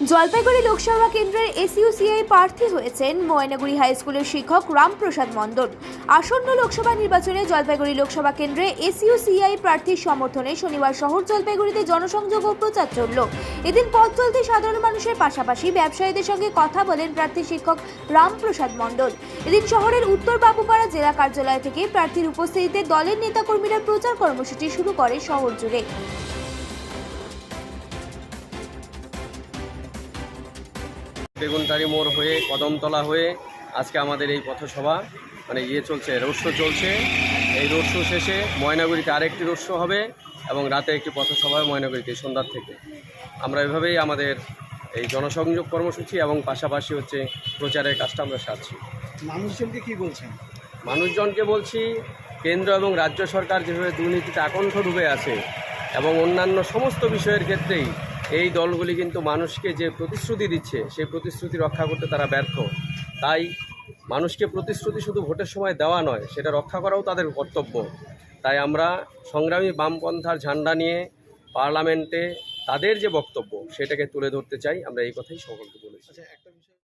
জলপাইগুড়ি লোকসভা কেন্দ্রের এসইউসিআই প্রার্থী হয়েছেন ময়নাগুড়ি হাই স্কুলের শিক্ষক রামপ্রসাদ মণ্ডল। আসন্ন লোকসভা নির্বাচনে জলপাইগুড়ি লোকসভা কেন্দ্রে এসইউসিআই প্রার্থীর সমর্থনে শনিবার শহর জলপাইগুড়িতে জনসংযোগ ও প্রচার চলল। এদিন পথ চলতে সাধারণ মানুষের পাশাপাশি ব্যবসায়ীদের সঙ্গে কথা বলেন প্রার্থী শিক্ষক রামপ্রসাদ মণ্ডল। এদিন শহরের উত্তর বাবুপাড়া জেলা কার্যালয় থেকে প্রার্থীর উপস্থিতিতে দলের নেতাকর্মীরা প্রচার কর্মসূচি শুরু করে শহর জুড়ে। বেগুনটারি মোড় হয়ে কদমতলা হয়ে আজকে আমাদের এই পথসভা মানে ইয়ে চলছে রোড শো চলছে। এই রোড শো শেষে ময়নাগুড়িতে আরেকটি রোড শো হবে এবং রাতে একটি পথসভা হবে ময়নাগুড়িতে সন্ধ্যার থেকে। আমরা এভাবেই আমাদের এই জনসংযোগ কর্মসূচি এবং পাশাপাশি হচ্ছে প্রচারের কাজটা আমরা সারছি। মানুষজনকে কি বলছেন? মানুষজনকে বলছি কেন্দ্র এবং রাজ্য সরকার যেভাবে দুর্নীতিতে আকণ্ঠ ডুবে আছে এবং অন্যান্য সমস্ত বিষয়ের ক্ষেত্রেই এই দলগুলি কিন্তু মানুষকে যে প্রতিশ্রুতি দিচ্ছে, সেই প্রতিশ্রুতি রক্ষা করতে তারা ব্যর্থ। তাই মানুষকে প্রতিশ্রুতি শুধু ভোটের সময় দেওয়া নয়, সেটা রক্ষা করাও তাদের কর্তব্য। তাই আমরা সংগ্রামী বামপন্থার ঝান্ডা নিয়ে পার্লামেন্টে তাদের যে বক্তব্য, সেটাকে তুলে ধরতে চাই। আমরা এই কথাই সকলকে বলেছি। আচ্ছা